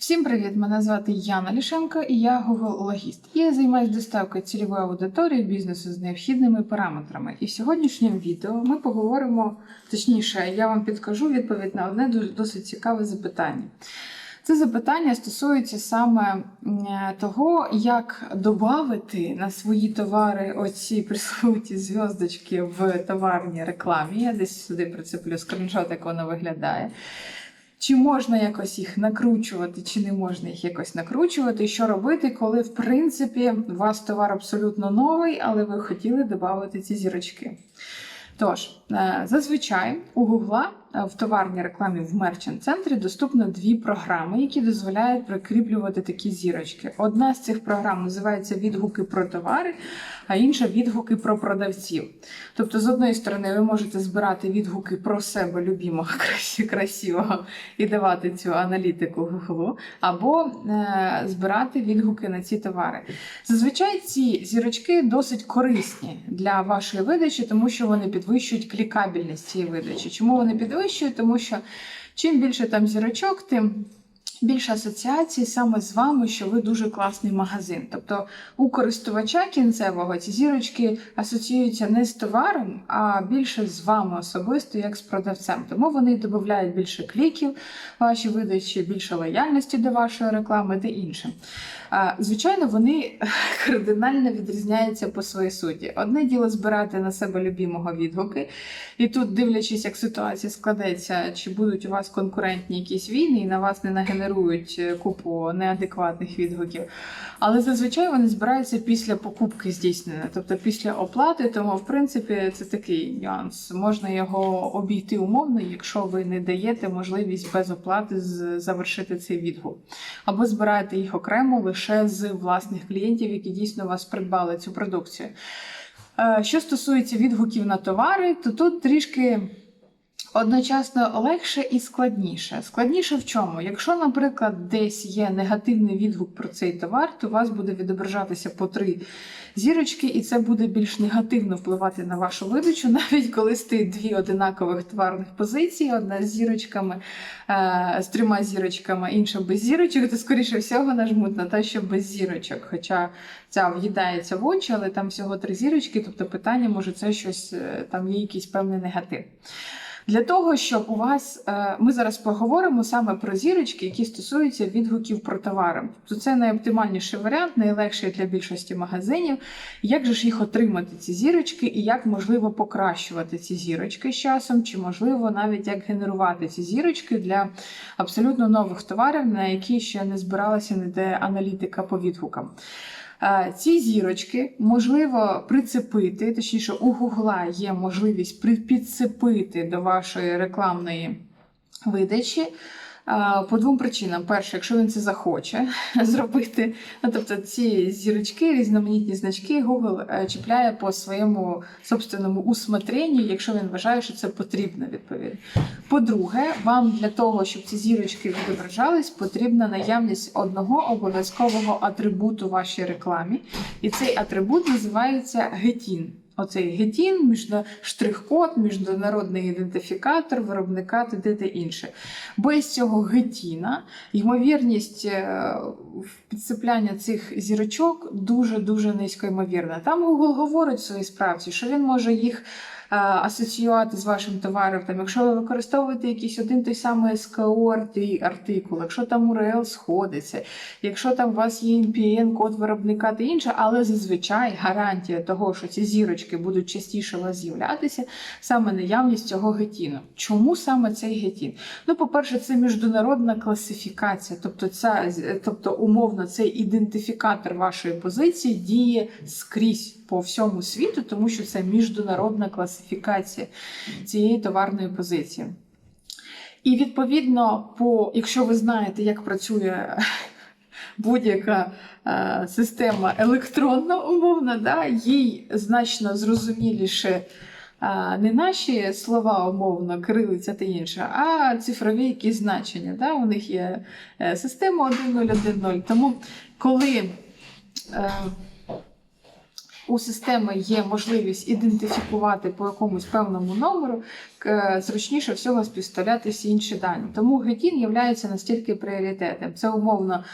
Всім привіт! Мене звати Яна Лішенко і я Google логіст. Я займаюся доставкою цільової аудиторії бізнесу з необхідними параметрами. І в сьогоднішньому відео ми поговоримо, точніше, я вам підкажу відповідь на одне досить цікаве запитання. Це запитання стосується саме того, як додати на свої товари оці присутні зв'язочки в товарній рекламі. Я десь сюди прицеплю скріншот, як воно виглядає. Чи можна якось їх накручувати, чи не можна їх якось накручувати? Що робити, коли в принципі у вас товар абсолютно новий, але ви хотіли додати ці зірочки? Тож, е, зазвичай у е, в товарній рекламі в мерчант центрі доступно дві програми, які дозволяють прикріплювати такі зірочки. Одна з цих програм називається відгуки про товари, а інша відгуки про продавців. Тобто, з одної сторони, ви можете збирати відгуки про себе любимого, красі- красивого, і давати цю аналітику Google, або е, збирати відгуки на ці товари. Зазвичай ці зірочки досить корисні для вашої видачі, тому що вони підвищують клікабельність цієї видачі. Чому вони підвищують? Тому що чим більше там зірочок, тим більше асоціацій саме з вами, що ви дуже класний магазин. Тобто у користувача кінцевого ці зірочки асоціюються не з товаром, а більше з вами особисто, як з продавцем. Тому вони додають більше кліків ваші видачі, більше лояльності до вашої реклами та інше. Звичайно, вони кардинально відрізняються по своїй суті. Одне діло збирати на себе любимого відгуки, і тут, дивлячись, як ситуація складеться, чи будуть у вас конкурентні якісь війни, і на вас не нагенерують е, купу неадекватних відгуків. Але зазвичай вони збираються після покупки здійснення, тобто після оплати. Тому, в принципі, це такий нюанс. Можна його обійти умовно, якщо ви не даєте можливість без оплати завершити цей відгук. Або збираєте їх окремо лише з власних клієнтів, які дійсно вас придбали цю продукцію. Е, Що стосується відгуків на товари, то тут трішки одночасно легше і складніше. Складніше в чому? Якщо, наприклад, десь є негативний відгук про цей товар, то у вас буде відображатися по три зірочки, і це буде більш негативно впливати на вашу видачу, навіть коли стоїть дві одинакових товарних позиції, одна з зірочками, е, з трьома зірочками, інша без зірочок, то скоріше всього нажмуть на те, що без зірочок. Хоча ця в'їдається в очі, але там всього три зірочки, тобто питання, може, це щось е, там є якийсь певний негатив. Для того, щоб у вас е, ми зараз поговоримо саме про зірочки, які стосуються відгуків про товари. Тобто це найоптимальніший варіант, найлегший для більшості магазинів. Як же ж їх отримати, ці зірочки, і як можливо покращувати ці зірочки з часом, чи можливо навіть як генерувати ці зірочки для абсолютно нових товарів, на які ще не збиралася ніде аналітика по відгукам. Е, Ці зірочки можливо прицепити, точніше, у Гугла є можливість підцепити до вашої рекламної видачі. Е, По двом причинам: перше, якщо він це захоче зробити, ну тобто ці зірочки, різноманітні значки, Google е, чіпляє по своєму собственному усмотренню, якщо він вважає, що це потрібно відповідно. По-друге, вам для того, щоб ці зірочки відображались, потрібна наявність одного обов'язкового атрибуту вашій рекламі. І цей атрибут називається гетін. Оцей гетін, міжна- штрих-код, міжнародний ідентифікатор, виробника та те інше. Без цього гетіна ймовірність е, підцепляння цих зірочок дуже-дуже низько ймовірна. Там Google говорить в своїй справці, що він може їх асоціювати з вашим товаром. Там, якщо ви використовуєте якийсь один той самий арти- артикул, якщо там URL сходиться, якщо там у вас є NPN, код виробника та інше, але зазвичай гарантія того, що ці зірочки будуть частіше у вас з'являтися, саме наявність цього гетіну. Чому саме цей гетін? Ну, по-перше, це міжнародна класифікація, тобто, ця, тобто умовно, цей ідентифікатор вашої позиції діє скрізь по всьому світу, тому що це міжнародна класифікація цієї товарної позиції. І відповідно, по, якщо ви знаєте, як працює будь-яка е, система електронна, умовно, да, їй значно зрозуміліше а, не наші слова, умовно, кирилиця та інше, а цифрові якісь значення. Да? У них є е, система 1010. Тому коли е, у системи є можливість ідентифікувати по якомусь певному номеру, е, зручніше всього співставляти всі інші дані. Тому гетін є настільки пріоритетним. Це умовно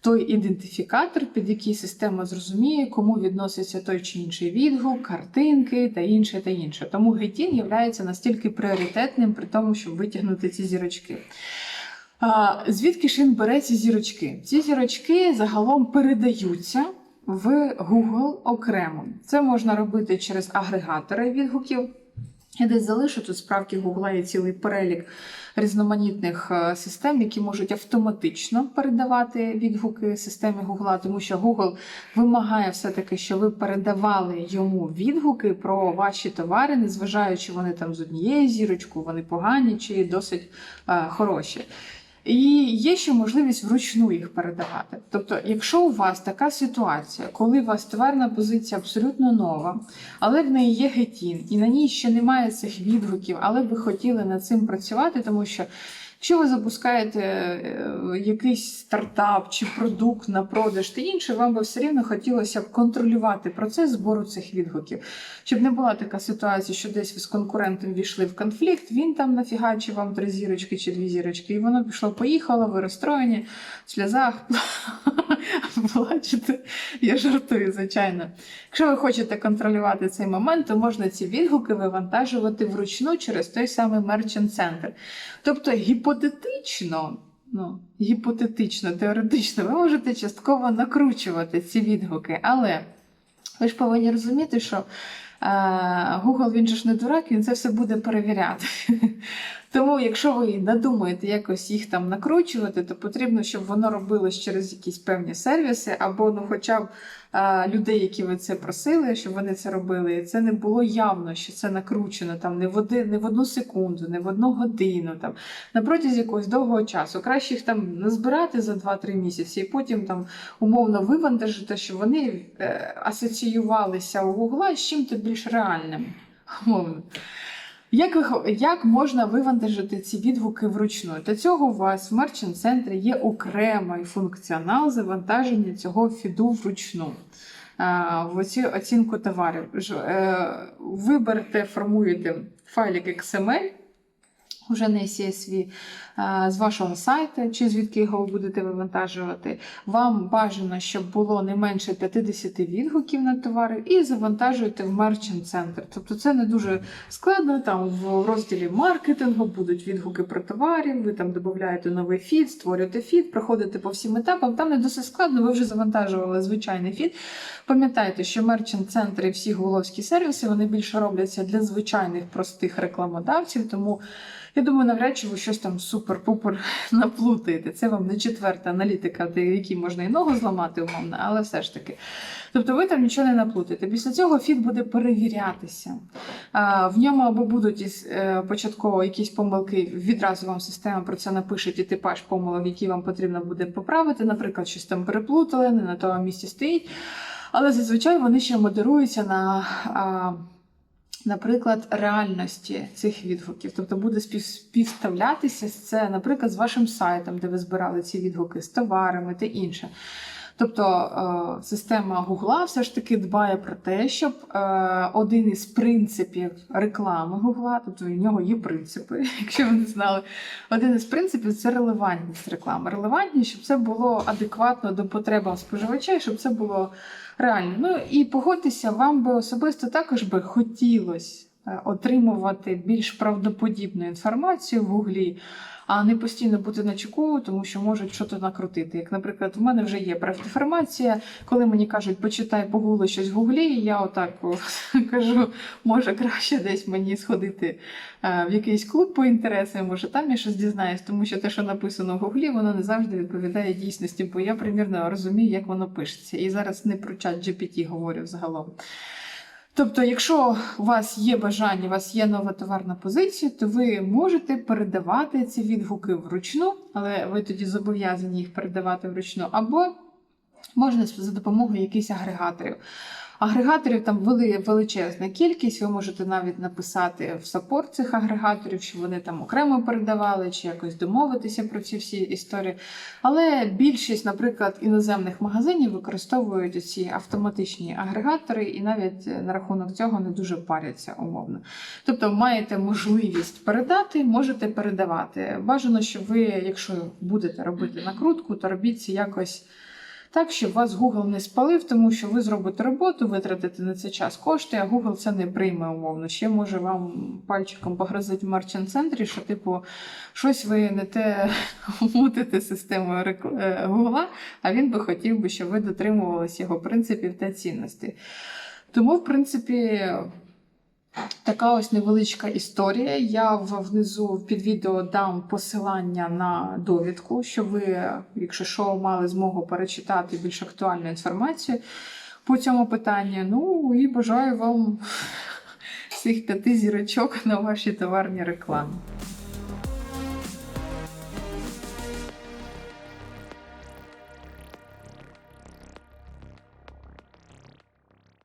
той ідентифікатор, під який система зрозуміє, кому відноситься той чи інший відгук, картинки та інше та інше. Тому гетін є настільки пріоритетним при тому, щоб витягнути ці зірочки. А, Звідки ж він бере ці зірочки? Ці зірочки загалом передаються в Google окремо. Це можна робити через агрегатори відгуків. Я десь залишу тут справки Google є цілий перелік різноманітних е, систем, які можуть автоматично передавати відгуки системі Google, тому що Google вимагає все-таки, щоб ви передавали йому відгуки про ваші товари, незважаючи вони там з однією зірочкою, вони погані чи досить е, хороші. І є ще можливість вручну їх передавати. Тобто, якщо у вас така ситуація, коли у вас товарна позиція абсолютно нова, але в неї є гетін, і на ній ще немає цих відгуків, але ви хотіли над цим працювати, тому що Якщо ви запускаєте е, якийсь стартап чи продукт на продаж та інше, вам би все рівно хотілося б контролювати процес збору цих відгуків, щоб не була така ситуація, що десь ви з конкурентом війшли в конфлікт, він там нафігачив вам три зірочки чи дві зірочки, і воно пішло, поїхало, ви розстроєні, в сльозах плачете. Я жартую, звичайно. Якщо ви хочете контролювати цей момент, то можна ці відгуки вивантажувати вручну через той самий Merchant Center. Тобто гіпотетично, ну, гіпотетично, теоретично, ви можете частково накручувати ці відгуки, але ви ж повинні розуміти, що е, Google він же ж не дурак, він це все буде перевіряти. Тому, якщо ви надумаєте якось їх там накручувати, то потрібно, щоб воно робилось через якісь певні сервіси, або ну, хоча б а, людей, які ви це просили, щоб вони це робили. І це не було явно, що це накручено там не в один, не в одну секунду, не в одну годину, там на протязі якогось довгого часу. Краще їх там назбирати за 2-3 місяці, і потім там умовно вивантажити, щоб вони е, асоціювалися у Гугла з чим-то більш реальним. Умовно. Як ви, як можна вивантажити ці відгуки вручну? Для цього у вас в Merchant центрі є окремий функціонал завантаження цього фіду вручну. В оці оцінку товарів. Е, Виберете, формуєте файлик XML вже не CSV, з вашого сайту, чи звідки його будете вивантажувати. Вам бажано, щоб було не менше 50 відгуків на товари, і завантажуєте в Merchant Center. Тобто це не дуже складно. Там в розділі маркетингу будуть відгуки про товарів, ви там додаєте новий фід, створюєте фід, проходите по всім етапам. Там не досить складно, ви вже завантажували звичайний фід. Пам'ятайте, що Merchant Center і всі головські сервіси вони більше робляться для звичайних простих рекламодавців. тому я думаю, навряд чи ви щось там супер-пупер наплутаєте. Це вам не четверта аналітика, де якій можна і ногу зламати, умовно, але все ж таки. Тобто ви там нічого не наплутаєте. Після цього фід буде перевірятися. В ньому або будуть е, початково якісь помилки, відразу вам система про це напише і типаж помилок, які вам потрібно буде поправити. Наприклад, щось там переплутали, не на тому місці стоїть. Але зазвичай вони ще модеруються на наприклад, реальності цих відгуків. Тобто буде співставлятися це, наприклад, з вашим сайтом, де ви збирали ці відгуки, з товарами та інше. Тобто е, система Гугла все ж таки дбає про те, щоб е, один із принципів реклами Гугла, тобто в нього є принципи, якщо ви не знали, один із принципів це релевантність реклами. Релевантність, щоб це було адекватно до потребам споживача, щоб це було реально. Ну і погодьтеся, вам би особисто також би хотілося отримувати більш правдоподібну інформацію в Гуглі а не постійно бути на чеку, тому що можуть щось накрутити. Як, наприклад, в мене вже є правдеформація, коли мені кажуть, почитай погули щось в гуглі, я отак кажу, може краще десь мені сходити е, в якийсь клуб по інтересам, може там я щось дізнаюсь, тому що те, що написано в гуглі, воно не завжди відповідає дійсності, бо я примірно розумію, як воно пишеться. І зараз не про чат GPT говорю взагалом. Тобто, якщо у вас є бажання, у вас є нова товарна позиція, то ви можете передавати ці відгуки вручну, але ви тоді зобов'язані їх передавати вручну, або можна за допомогою якихось агрегаторів. Агрегаторів там вели величезна кількість. Ви можете навіть написати в саппорт цих агрегаторів, що вони там окремо передавали, чи якось домовитися про ці всі історії. Але більшість, наприклад, іноземних магазинів використовують ці автоматичні агрегатори, і навіть на рахунок цього не дуже паряться умовно. Тобто, маєте можливість передати, можете передавати. Бажано, щоб ви, якщо будете робити накрутку, то робіть це якось. Так, щоб вас Google не спалив, тому що ви зробите роботу, витратите на це час кошти, а Google це не прийме умовно. Ще може вам пальчиком погрозити в марчант центрі, що типу щось ви не те мутите системою рекл- е, Google, а він би хотів би, щоб ви дотримувалися його принципів та цінностей. Тому, в принципі, Така ось невеличка історія. Я внизу під відео дам посилання на довідку, щоб ви, якщо що, мали змогу перечитати більш актуальну інформацію по цьому питанню. Ну і бажаю вам всіх п'яти зірочок на ваші товарні реклами.